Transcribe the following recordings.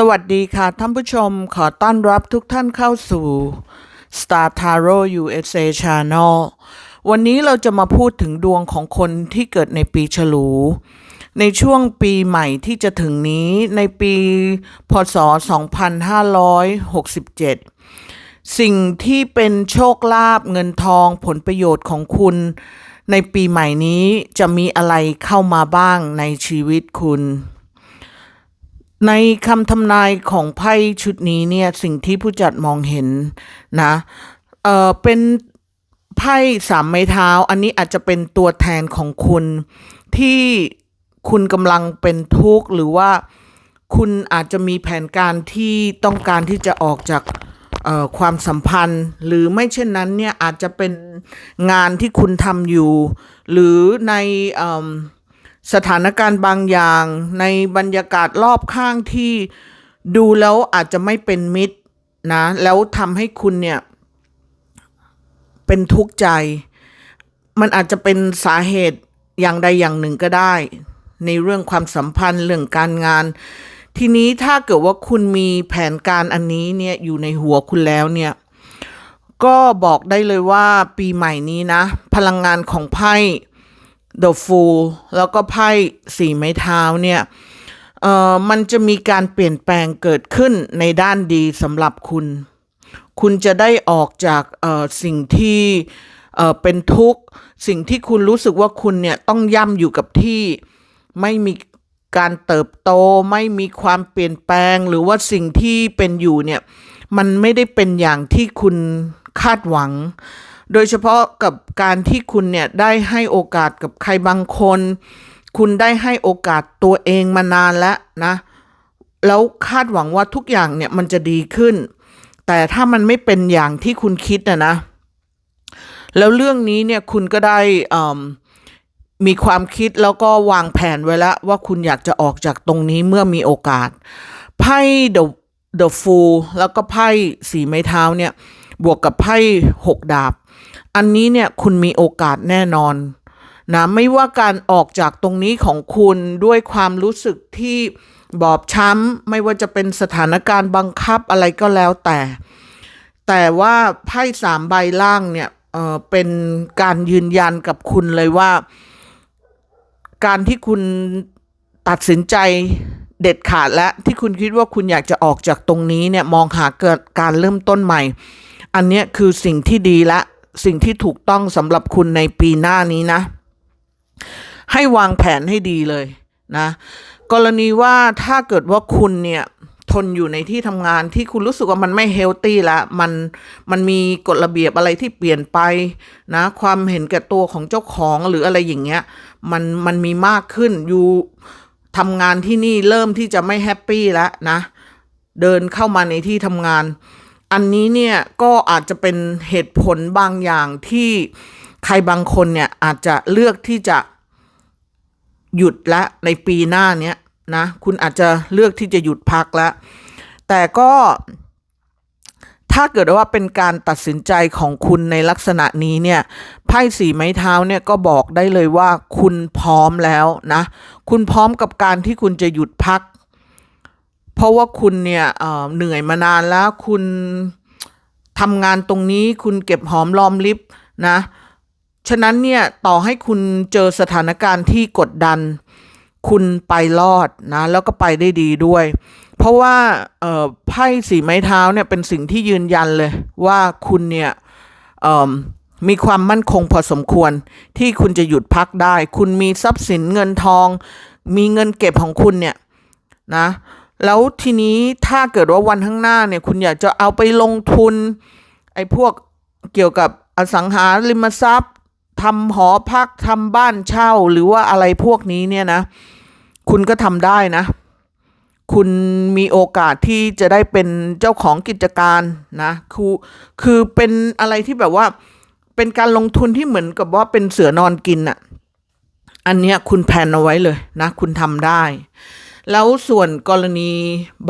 สวัสดีค่ะท่านผู้ชมขอต้อนรับทุกท่านเข้าสู่ Star Tarot USA Channel วันนี้เราจะมาพูดถึงดวงของคนที่เกิดในปีฉลู ในช่วงปีใหม่ที่จะถึงนี้ในปีพศ 2567 สิ่งที่เป็นโชคลาภเงินทองผลประโยชน์ของคุณ ในปีใหม่นี้จะมีอะไรเข้ามาบ้างในชีวิตคุณ ในคำทำนายของไพ่ชุดนี้เนี่ยสิ่งที่ผู้จัดมองเห็นนะเออเป็นไพ่สามไม้เท้า อันนี้อาจจะเป็นตัวแทนของคุณที่คุณกำลังเป็นทุกข์หรือว่าคุณอาจจะมีแผนการที่ต้องการที่จะออกจากความสัมพันธ์ หรือไม่เช่นนั้นเนี่ยอาจจะเป็นงานที่คุณทำอยู่ หรือในอ สถานการณ์บางอย่างในบรรยากาศรอบข้างที่ดูแล้วอาจจะไม่เป็นมิตรนะแล้วทำให้คุณเนี่ย เป็นทุกข์ใจ มันอาจจะเป็นสาเหตุอย่างใดอย่างหนึ่งก็ได้ ในเรื่องความสัมพันธ์เรื่องการงาน ทีนี้ถ้าเกิดว่าคุณมีแผนการอันนี้เนี่ยอยู่ในหัวคุณแล้วเนี่ย ก็บอกได้เลยว่าปีใหม่นี้นะ พลังงานของไพ่ The Fool แล้วก็ไพ่สีไม้เท้าเนี่ยเอ่อมันจะมีการเปลี่ยนแปลงเกิดขึ้นในด้านดีสำหรับคุณ คุณจะได้ออกจากเอ่อสิ่งที่เอ่อเป็นทุกข์ สิ่งที่คุณรู้สึกว่าคุณเนี่ยต้องย่ำอยู่กับที่ไม่มีการเติบโตไม่มีความเปลี่ยนแปลงหรือว่าสิ่งที่เป็นอยู่เนี่ยมันไม่ได้เป็นอย่างที่คุณคาดหวัง โดยเฉพาะกับการที่คุณเนี่ยได้ให้โอกาสกับใครบางคน คุณได้ให้โอกาสตัวเองมานานแล้วนะ แล้วคาดหวังว่าทุกอย่างเนี่ยมันจะดีขึ้น แต่ถ้ามันไม่เป็นอย่างที่คุณคิดนะนะ แล้วเรื่องนี้เนี่ยคุณก็ได้มีความคิดแล้วก็วางแผนไว้แล้วว่าคุณอยากจะออกจากตรงนี้เมื่อมีโอกาส ไพ่ the the fool แล้วก็ไพ่สีไม้เท้าเนี่ย บวกกับไพ่หกดาบ อันนี้เนี่ยคุณมีโอกาสแน่นอนนะไม่ว่าการออกจากตรงนี้ของคุณด้วยความรู้สึกที่บอบช้ำ ไม่ว่าจะเป็นสถานการณ์บังคับอะไรก็แล้วแต่ แต่ว่าไพ่สามใบล่างเนี่ยเออเป็นการยืนยันกับคุณเลยว่า การที่คุณตัดสินใจเด็ดขาดและที่คุณคิดว่าคุณอยากจะออกจากตรงนี้เนี่ยมองหาเกิดการเริ่มต้นใหม่ อันนี้คือสิ่งที่ดีและ สิ่งที่ถูกต้องสำหรับคุณในปีหน้านี้นะ ให้วางแผนให้ดีเลยนะ กรณีว่าถ้าเกิดว่าคุณเนี่ยทนอยู่ในที่ทำงานที่คุณรู้สึกว่ามันไม่เฮลตี้ล้วมันมันมีกฎระเบียบอะไรที่เปลี่ยนไปนะ ความเห็นแก่ตัวของเจ้าของหรืออะไรอย่างเงี้ย มันมันมีมากขึ้นอยู่ทำงานที่นี่เริ่มที่จะไม่แฮปปี้แล้วนะ เดินเข้ามาในที่ทำงาน อันนี้เนี่ยก็อาจจะเป็นเหตุผลบางอย่างที่ใครบางคนเนี่ยอาจจะเลือกที่จะหยุดละในปีหน้าเนี้ยนะคุณอาจจะเลือกที่จะหยุดพักแล้ว แต่ก็ถ้าเกิดว่าเป็นการตัดสินใจของคุณในลักษณะนี้เนี่ยไพ่สีไม้เท้าเนี่ยก็บอกได้เลยว่าคุณพร้อมแล้วนะ คุณพร้อมกับการที่คุณจะหยุดพัก เพราะว่าคุณเนี่ยเเหนื่อยมานานแล้วคุณทำงานตรงนี้คุณเก็บหอมรอมริบนะ ฉะนั้นเนี่ยต่อให้คุณเจอสถานการณ์ที่กดดัน คุณไปรอดนะ แล้วก็ไปได้ดีด้วย เพราะว่าไพ่สีไม้เท้าเนี่ยเป็นสิ่งที่ยืนยันเลยว่าคุณเนี่ยมีความมั่นคงพอสมควรที่คุณจะหยุดพักได้ คุณมีทรัพย์สินเงินทอง มีเงินเก็บของคุณเนี่ยนะ แล้วทีนี้ถ้าเกิดว่าวันข้างหน้าเนี่ย คุณอยากจะเอาไปลงทุน ไอ้พวกเกี่ยวกับอสังหาริมทรัพย์ทำหอพักทำบ้านเช่า หรือว่าอะไรพวกนี้เนี่ยนะ คุณก็ทำได้นะ คุณมีโอกาสที่จะได้เป็นเจ้าของกิจการนะคือคือเป็นอะไรที่แบบว่า เป็นการลงทุนที่เหมือนกับว่าเป็นเสือนอนกินอะอันเนี้ยคุณแพนเอาไว้เลยนะ คุณทำได้ แล้วส่วนกรณี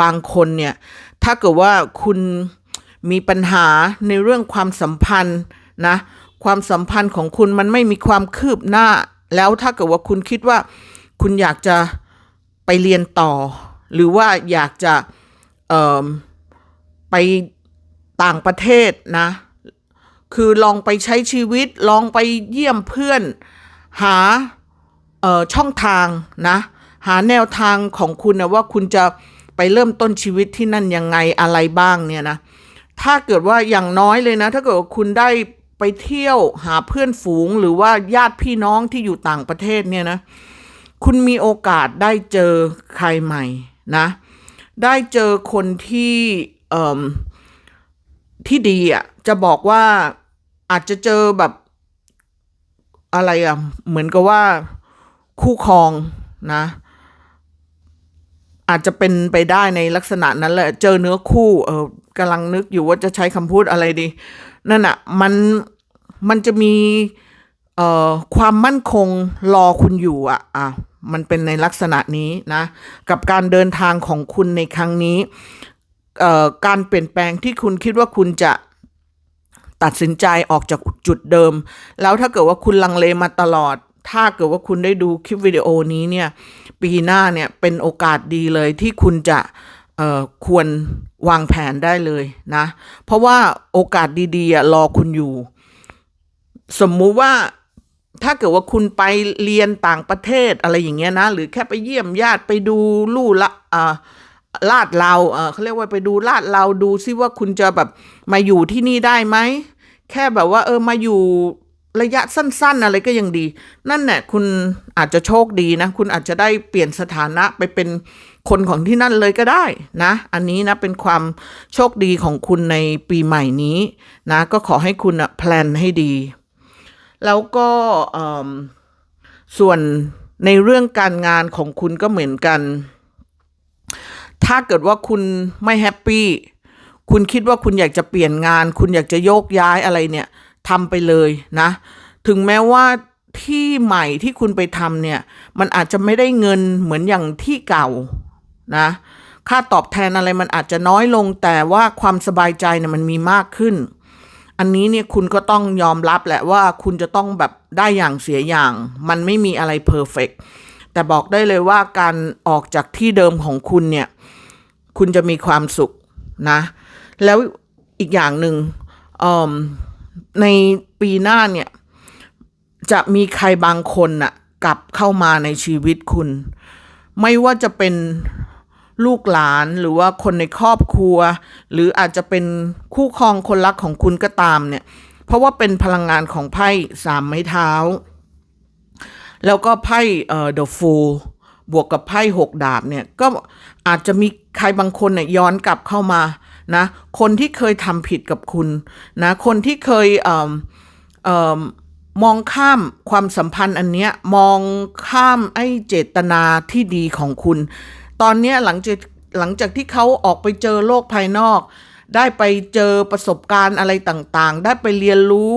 บางคนเนี่ย ถ้าเกิดว่าคุณมีปัญหาในเรื่องความสัมพันธ์นะ ความสัมพันธ์ของคุณมันไม่มีความคืบหน้า แล้วถ้าเกิดว่าคุณคิดว่าคุณอยากจะไปเรียนต่อ หรือว่าอยากจะไปต่างประเทศนะ คือลองไปใช้ชีวิต ลองไปเยี่ยมเพื่อน หาช่องทางนะ หาแนวทางของคุณนะว่าคุณจะไปเริ่มต้นชีวิตที่นั่นยังไงอะไรบ้างเนี่ยนะถ้าเกิดว่าอย่างน้อยเลยนะ ถ้าเกิดว่าคุณได้ไปเที่ยวหาเพื่อนฝูงหรือว่าญาติพี่น้องที่อยู่ต่างประเทศเนี่ยนะ คุณมีโอกาสได้เจอใครใหม่นะ ได้เจอคนที่เอ่มที่ดีอะจะบอกว่าอาจจะเจอแบบอะไรอะเหมือนกับว่าคู่ครองนะ อาจจะเป็นไปได้ในลักษณะนั้นแหละเจอเนื้อคู่เออกำลังนึกอยู่ว่าจะใช้คำพูดอะไรดี นั่นอะมันมันจะมีเอ่อความมั่นคงรอคุณอยู่อะอะมันเป็นในลักษณะนี้นะ กับการเดินทางของคุณในครั้งนี้เอ่อการเปลี่ยนแปลงที่คุณคิดว่าคุณจะตัดสินใจออกจากจุดเดิม แล้วถ้าเกิดว่าคุณลังเลมาตลอด ถ้าเกิดว่าคุณได้ดูคลิปวิดีโอนี้เนี่ยปีหน้าเนี่ยเป็นโอกาสดีเลยที่คุณจะควรวางแผนได้เลยนะ เพราะว่าโอกาสดีๆรอคุณอยู่ สมมุติว่าถ้าเกิดว่าคุณไปเรียนต่างประเทศอะไรอย่างเงี้ยนะ หรือแค่ไปเยี่ยมญาติไปดูลู่ละอ่าลาดเราเขาเรียกว่าไปดูลาดเราดูซิว่าคุณจะแบบมาอยู่ที่นี่ได้ไหม แค่แบบว่าเออมาอยู่ ระยะสั้นๆ อะไรก็ยังดี นั่นแหละคุณอาจจะโชคดีนะ คุณอาจจะได้เปลี่ยนสถานะไปเป็นคนของที่นั่นเลยก็ได้นะ อันนี้นะเป็นความโชคดีของคุณในปีใหม่นี้นะ ก็ขอให้คุณอะแพลนให้ดี แล้วก็ส่วนในเรื่องการงานของคุณก็เหมือนกัน ถ้าเกิดว่าคุณไม่แฮปปี้ คุณคิดว่าคุณอยากจะเปลี่ยนงาน คุณอยากจะโยกย้ายอะไรเนี่ย ทำไปเลยนะ ถึงแม้ว่าที่ใหม่ที่คุณไปทำเนี่ย มันอาจจะไม่ได้เงินเหมือนอย่างที่เก่านะ ค่าตอบแทนอะไรมันอาจจะน้อยลงแต่ว่าความสบายใจเนี่ยมันมีมากขึ้น อันนี้เนี่ยคุณก็ต้องยอมรับแหละว่าคุณจะต้องแบบได้อย่างเสียอย่าง มันไม่มีอะไรเพอร์เฟกแต่บอกได้เลยว่าการออกจากที่เดิมของคุณเนี่ย คุณจะมีความสุขนะ แล้วอีกอย่างหนึ่งเอิ่ม ในปีหน้าเนี่ย จะมีใครบางคนน่ะ กลับเข้ามาในชีวิตคุณ ไม่ว่าจะเป็นลูกหลานหรือว่าคนในครอบครัว หรืออาจจะเป็นคู่ครองคนรักของคุณก็ตามเนี่ย เพราะว่าเป็นพลังงานของไพ่สามไม้เท้า แล้วก็ไพ่เอ่อ The Fool บวกกับไพ่หกดาบเนี่ย ก็อาจจะมีใครบางคนเนี่ยย้อนกลับเข้ามา นะคนที่เคยทำผิดกับคุณนะคนที่เคยเอ่อเอ่อมองข้ามความสัมพันธ์อันเนี้ยมองข้ามไอ้เจตนาที่ดีของคุณ ตอนเนี้ยหลังจากหลังจากที่เขาออกไปเจอโลกภายนอก ได้ไปเจอประสบการณ์อะไรต่างๆ ได้ไปเรียนรู้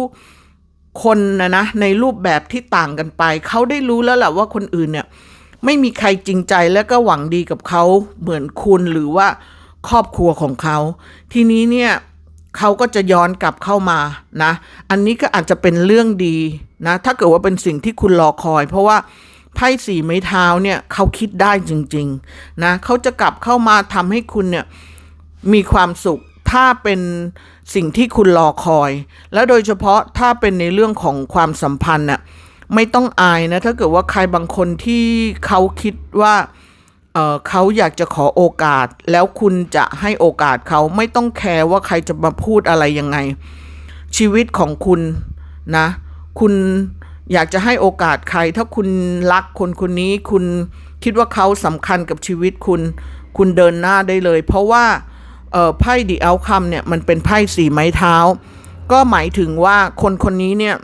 คนนะนะในรูปแบบที่ต่างกันไป เขาได้รู้แล้วแหละว่าคนอื่นเนี่ย ไม่มีใครจริงใจและก็หวังดีกับเขาเหมือนคุณหรือว่า ครอบครัวของเขา ทีนี้เนี่ยเขาก็จะย้อนกลับเข้ามานะ อันนี้ก็อาจจะเป็นเรื่องดีนะ ถ้าเกิดว่าเป็นสิ่งที่คุณรอคอย เพราะว่าไพ่สีไม้เท้าเนี่ยเขาคิดได้จริงๆนะเขาจะกลับเข้ามาทำให้คุณเนี่ยมีความสุขถ้าเป็นสิ่งที่คุณรอคอย และโดยเฉพาะถ้าเป็นในเรื่องของความสัมพันธ์น่ะไม่ต้องอายนะ ถ้าเกิดว่าใครบางคนที่เขาคิดว่า เขาอยากจะขอโอกาส แล้วคุณจะให้โอกาสเขาไม่ต้องแคร์ว่าใครจะมาพูดอะไรยังไง ชีวิตของคุณนะ คุณอยากจะให้โอกาสใคร ถ้าคุณรักคนคนนี้ คุณคิดว่าเขาสำคัญกับชีวิตคุณ คุณเดินหน้าได้เลย เพราะว่าไพ่ดีเอาคัมเนี่ยมันเป็นไพ่สีไม้เท้า ก็หมายถึงว่าคนคนนี้เนี่ย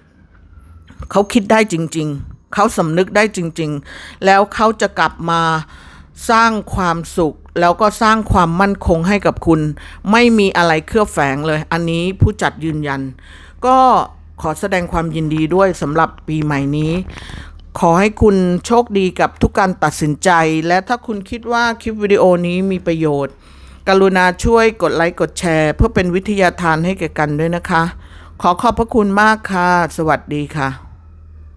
เขาคิดได้จริง ๆ เขาสำนึกได้จริง ๆ แล้วเขาจะกลับมา สร้างความสุขแล้วก็สร้างความมั่นคงให้กับคุณ ไม่มีอะไรเคลือบแฝงเลย อันนี้ผู้จัดยืนยัน ก็ขอแสดงความยินดีด้วยสำหรับปีใหม่นี้ ขอให้คุณโชคดีกับทุกการตัดสินใจ และถ้าคุณคิดว่าคลิปวิดีโอนี้มีประโยชน์ กรุณาช่วยกดไลค์กดแชร์ เพื่อเป็นวิทยาทานให้แก่กันด้วยนะคะ ขอขอบพระคุณมากค่ะ สวัสดีค่ะ